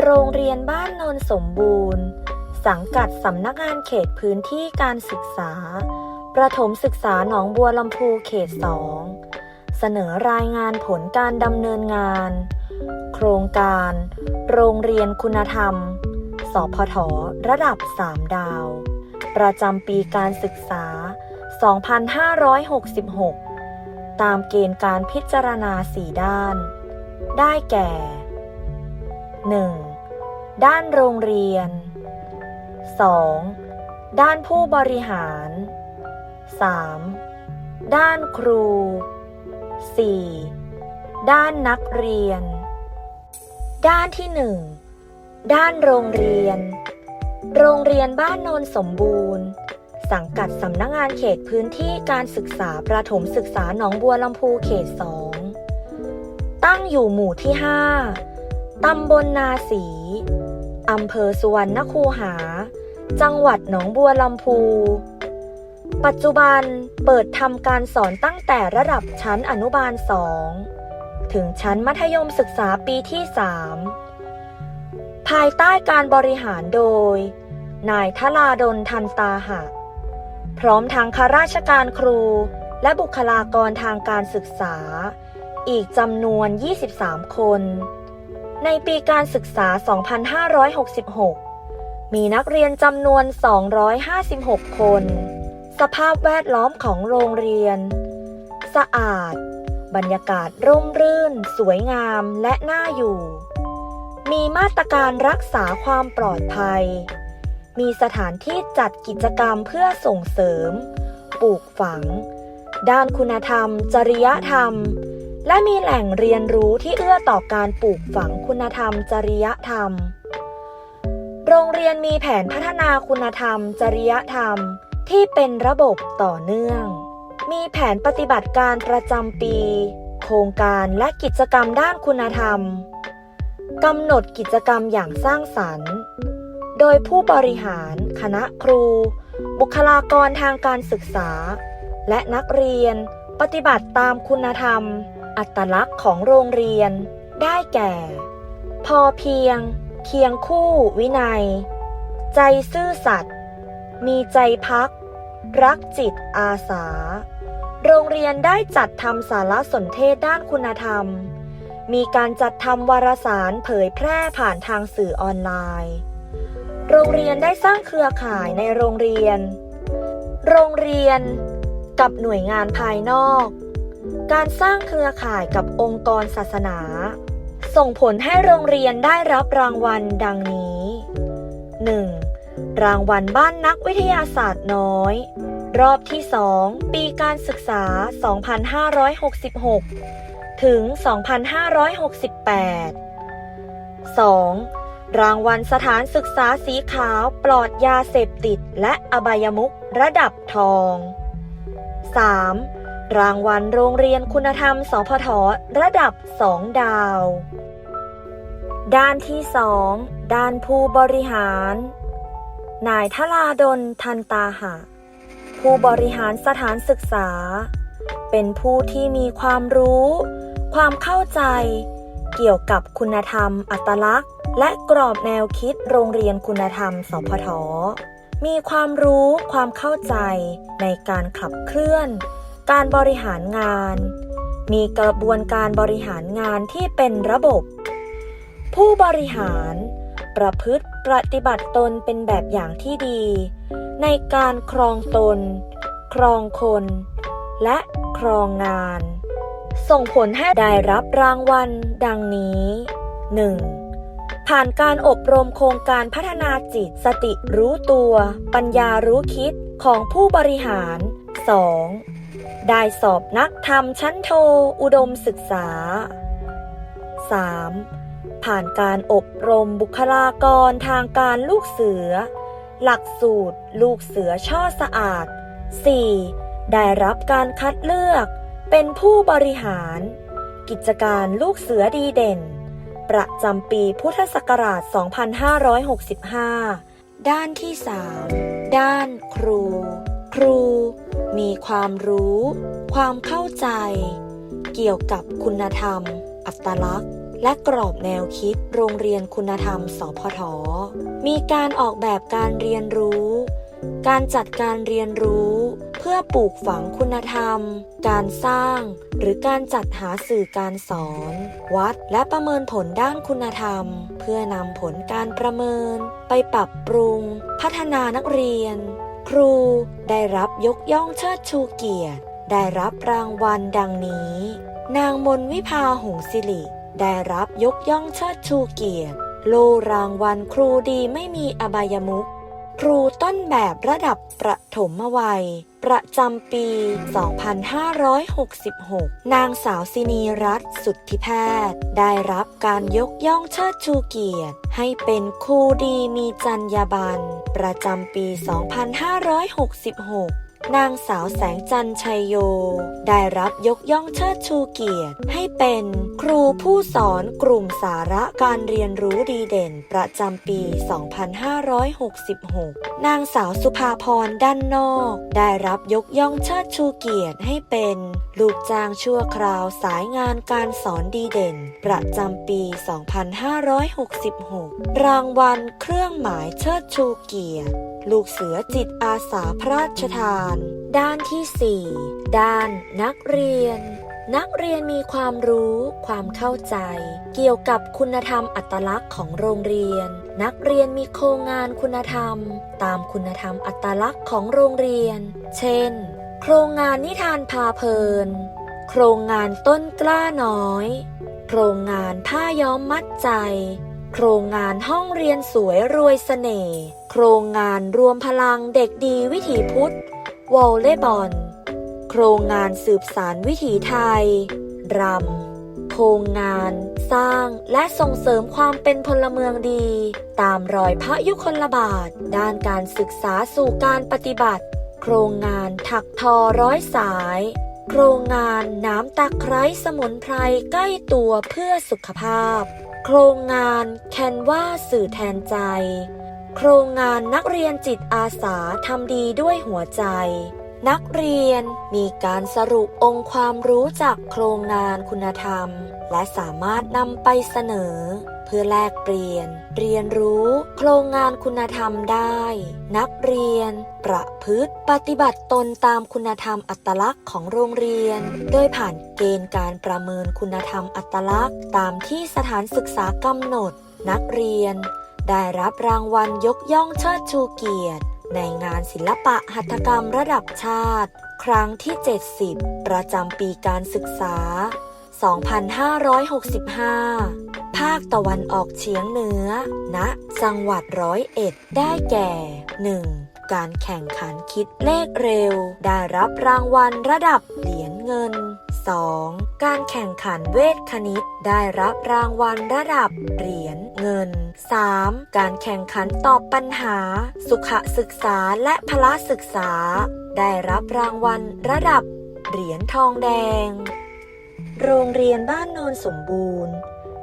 โรงเรียนบ้านโนนสมบูรณ์ สังกัดสำนักงานเขตพื้นที่การศึกษา ประถมศึกษาหนองบัวลำพูเขตสองเสนอรายงานผลการดำเนินงาน โครงการ โรงเรียนคุณธรรม สพทระดับ 3 ดาว ประจำปีการศึกษา 2566 ตามเกณฑ์การพิจารณา 4 ด้าน ได้แก่ 1. ด้านโรงเรียน 2. ด้านผู้บริหาร 3. ด้านครู 4. ด้านนักเรียน ด้านที่ 1 ด้านโรงเรียน โรงเรียนบ้านโนนสมบูรณ์ สังกัดสำนักงานเขตพื้นที่การศึกษาประถมศึกษาหนองบัวลำพูเขต2 ตั้งอยู่หมู่ที่ 5 ตำบลนาสีอำเภอสุวรรณคูหา จังหวัดหนองบัวลำพู ปัจจุบันเปิดทำการสอนตั้งแต่ระดับชั้นอนุบาล 2 ถึงชั้นมัธยมศึกษาปีที่ 3 ภายใต้การบริหารโดย นายทลาดลทันตาหะ พร้อมทางข้าราชการครูและบุคลากรทางการศึกษา อีกจำนวน 23 คน ในปีการศึกษา 2566 มีนักเรียนจำนวน 256 คน สภาพแวดล้อมของโรงเรียน สะอาด บรรยากาศร่มรื่น สวยงามและน่าอยู่ มีมาตรการรักษาความปลอดภัย มีสถานที่จัดกิจกรรมเพื่อส่งเสริม ปลูกฝังด้านคุณธรรม จริยธรรม และมีแหล่งเรียนรู้ที่เอื้อต่อการปลูกฝังคุณธรรม จริยธรรม โรงเรียนมีแผนพัฒนาคุณธรรม จริยธรรม ที่เป็นระบบต่อเนื่อง มีแผนปฏิบัติการประจำปี โครงการและกิจกรรมด้านคุณธรรมกำหนดกิจกรรมอย่างสร้างสรรค์ โดยผู้บริหาร คณะครู บุคลากรทางการศึกษา และนักเรียน ปฏิบัติตามคุณธรรม อัตลักษณ์ของโรงเรียน ได้แก่ พอเพียง เคียงคู่วินัย ใจซื่อสัตย์มีใจพัก รักจิตอาสา โรงเรียนได้จัดทำสารสนเทศด้านคุณธรรม มีการจัดทำวารสารเผยแพร่ผ่านทางสื่อออนไลน์ โรงเรียนได้สร้างเครือข่ายในโรงเรียน โรงเรียนกับหน่วยงานภายนอก การสร้างเครือข่ายกับองค์กรศาสนา ส่งผลให้โรงเรียนได้รับรางวัลดังนี้ 1. รางวัลบ้านนักวิทยาศาสตร์น้อย รอบที่ 2 ปีการศึกษา 2566 ถึง 2568 2. รางวัลสถานศึกษาสีขาวปลอดยาเสพติดและอบายมุขระดับทอง 3. รางวัลโรงเรียนคุณธรรม สพท ระดับ 2 ดาว ด้านที่ 2 ด้านผู้บริหาร นายทลาดลทันตาหะ ผู้บริหารสถานศึกษา เป็นผู้ที่มีความรู้ ความเข้าใจ เกี่ยวกับคุณธรรม อัตลักษณ์ และกรอบแนวคิดโรงเรียนคุณธรรม สพทมีความรู้ความเข้าใจในการขับเคลื่อน การบริหารงาน มีกระบวนการบริหารงานที่เป็นระบบ ผู้บริหาร ประพฤติปฏิบัติตนเป็นแบบอย่างที่ดี ในการครองตน ครองคน และครองงาน ส่งผลให้ได้รับรางวัลดังนี้ 1. ผ่านการอบรมโครงการพัฒนาจิตสติรู้ตัว ปัญญารู้คิดของผู้บริหาร 2. ได้สอบนักธรรมชั้นโทอุดมศึกษา 3. ผ่านการอบรมบุคลากรทางการลูกเสือ หลักสูตรลูกเสือช่อสะอาด 4. ได้รับการคัดเลือก เป็นผู้บริหาร กิจการลูกเสือดีเด่น ประจำปีพุทธศักราช 2565 ด้านที่ 3 ด้านครู ครูมีความรู้ ความเข้าใจ เกี่ยวกับคุณธรรม อัตลักษณ์ และกรอบแนวคิดโรงเรียนคุณธรรม สพท มีการออกแบบการเรียนรู้ การจัดการเรียนรู้ เพื่อปลูกฝังคุณธรรม การสร้าง หรือการจัดหาสื่อการสอน วัดและประเมินผลด้านคุณธรรม เพื่อนำผลการประเมิน ไปปรับปรุง พัฒนานักเรียน ครูได้รับยกย่องเชิดชูเกียรติ ได้รับรางวัลดังนี้ นางมนวิภาหงสิริ ได้รับยกย่องเชิดชูเกียรติ โลรางวัลครูดีไม่มีอบายมุขครูต้นแบบระดับประถมวัย ประจำปี 2566 นางสาวสินีรัตน์สุทธิแพทย์ ได้รับการยกย่องเชิดชูเกียรติ ให้เป็นครูดีมีจรรยาบรรณ ประจำปี 2566นางสาวแสงจันทร์ชัยโย ได้รับยกย่องเชิดชูเกียรติ ให้เป็นครูผู้สอนกลุ่มสาระการเรียนรู้ดีเด่นประจำปี 2566นางสาวสุภาพรด้านนอก ได้รับยกย่องเชิดชูเกียรติให้เป็น ลูกจ้างชั่วคราวสายงานการสอนดีเด่น ประจำปี 2566 รางวัลเครื่องหมายเชิดชูเกียรติ ลูกเสือจิตอาสาพระราชทาน ด้านที่ 4 ด้านนักเรียน นักเรียนมีความรู้ ความเข้าใจ เกี่ยวกับคุณธรรมอัตลักษณ์ของโรงเรียน นักเรียนมีโครงงานคุณธรรม ตามคุณธรรมอัตลักษณ์ของโรงเรียน เช่น โครงงานนิทานพาเพลิน โครงงานต้นกล้าน้อย โครงงานผ้าย้อมมัดใจ โครงงานห้องเรียนสวยรวยเสน่ห์ โครงงานรวมพลังเด็กดีวิถีพุทธวอลเลย์บอล โครงงานสืบสารวิถีไทย รำ โครงงาน สร้างและส่งเสริมความเป็นพลเมืองดี ตามรอยพระยุคลบาท ด้านการศึกษาสู่การปฏิบัติ โครงงานถักทอร้อยสาย โครงงานน้ำตะไคร้สมุนไพรใกล้ตัวเพื่อสุขภาพ โครงงานแคนวาสื่อแทนใจ โครงงานนักเรียนจิตอาสาทำดีด้วยหัวใจ นักเรียนมีการสรุปองค์ความรู้จากโครงงานคุณธรรม และสามารถนำไปเสนอ เพื่อแลกเปลี่ยน เรียนรู้โครงงานคุณธรรมได้ นักเรียน ประพฤติ ปฏิบัติตนตามคุณธรรมอัตลักษณ์ของโรงเรียน โดยผ่านเกณฑ์การประเมินคุณธรรมอัตลักษณ์ ตามที่สถานศึกษากำหนด นักเรียน ได้รับรางวัลยกย่องเชิดชูเกียรติ ในงานศิลปะหัตถกรรมระดับชาติ ครั้งที่ 70 ประจำปีการศึกษา 2565 ภาคตะวันออกเฉียงเหนือ ณ จังหวัดร้อยเอ็ด ได้แก่ 1. การแข่งขันคิดเลขเร็ว ได้รับรางวัลระดับเหรียญเงิน 2. การแข่งขันเวทคณิต ได้รับรางวัลระดับ เหรียญเงิน 3. การแข่งขันตอบปัญหา สุขศึกษาและพละศึกษา ได้รับรางวัลระดับ เหรียญทองแดง โรงเรียนบ้านโนนสมบูรณ์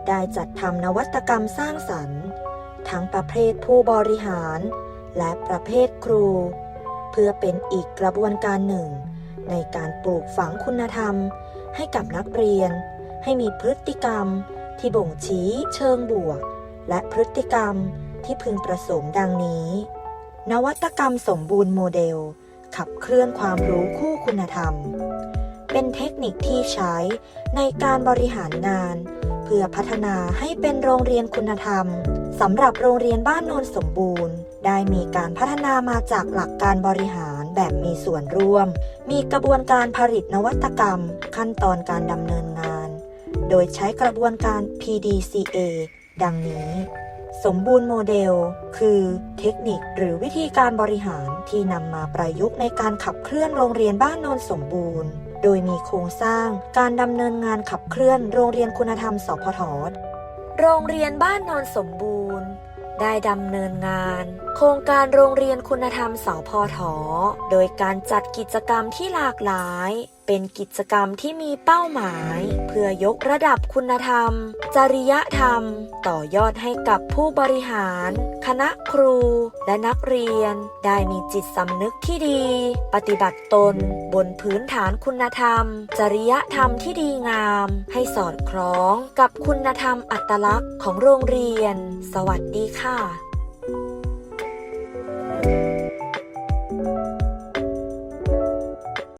ได้จัดทำนวัตกรรมสร้างสรรค์ ทั้งประเภทผู้บริหาร และประเภทครู เพื่อเป็นอีกกระบวนการหนึ่ง ในการปลูกฝังคุณธรรม ให้กับนักเรียน ให้มีพฤติกรรม ที่บ่งชี้เชิงบวก และพฤติกรรมที่พึงประสงค์ดังนี้ นวัตกรรมสมบูรณ์โมเดล ขับเคลื่อนความรู้คู่คุณธรรม เป็นเทคนิคที่ใช้ในการบริหารงาน เพื่อพัฒนาให้เป็นโรงเรียนคุณธรรมสำหรับโรงเรียนบ้านโนนสมบูรณ์ ได้มีการพัฒนามาจากหลักการบริหาร แบบมีส่วนร่วม มีกระบวนการผลิตนวัตกรรม ขั้นตอนการดำเนินงาน โดยใช้กระบวนการ PDCA ดังนี้ สมบูรณ์โมเดล คือเทคนิคหรือวิธีการบริหารที่นำมาประยุกต์ในการขับเคลื่อนโรงเรียนบ้านโนนสมบูรณ์ โดยมีโครงสร้างการดำเนินงานขับเคลื่อนโรงเรียนคุณธรรมสพทโรงเรียนบ้านโนนสมบูรณ์ ได้ดำเนินงาน โครงการโรงเรียนคุณธรรมสพทโดยการจัดกิจกรรมที่หลากหลายเป็นกิจกรรมที่มีเป้าหมาย เพื่อยกระดับคุณธรรม จริยธรรม ต่อยอดให้กับผู้บริหาร คณะครู และนักเรียน ได้มีจิตสำนึกที่ดี ปฏิบัติตน บนพื้นฐานคุณธรรม จริยธรรมที่ดีงาม ให้สอดคล้องกับคุณธรรมอัตลักษณ์ของโรงเรียน สวัสดีค่ะ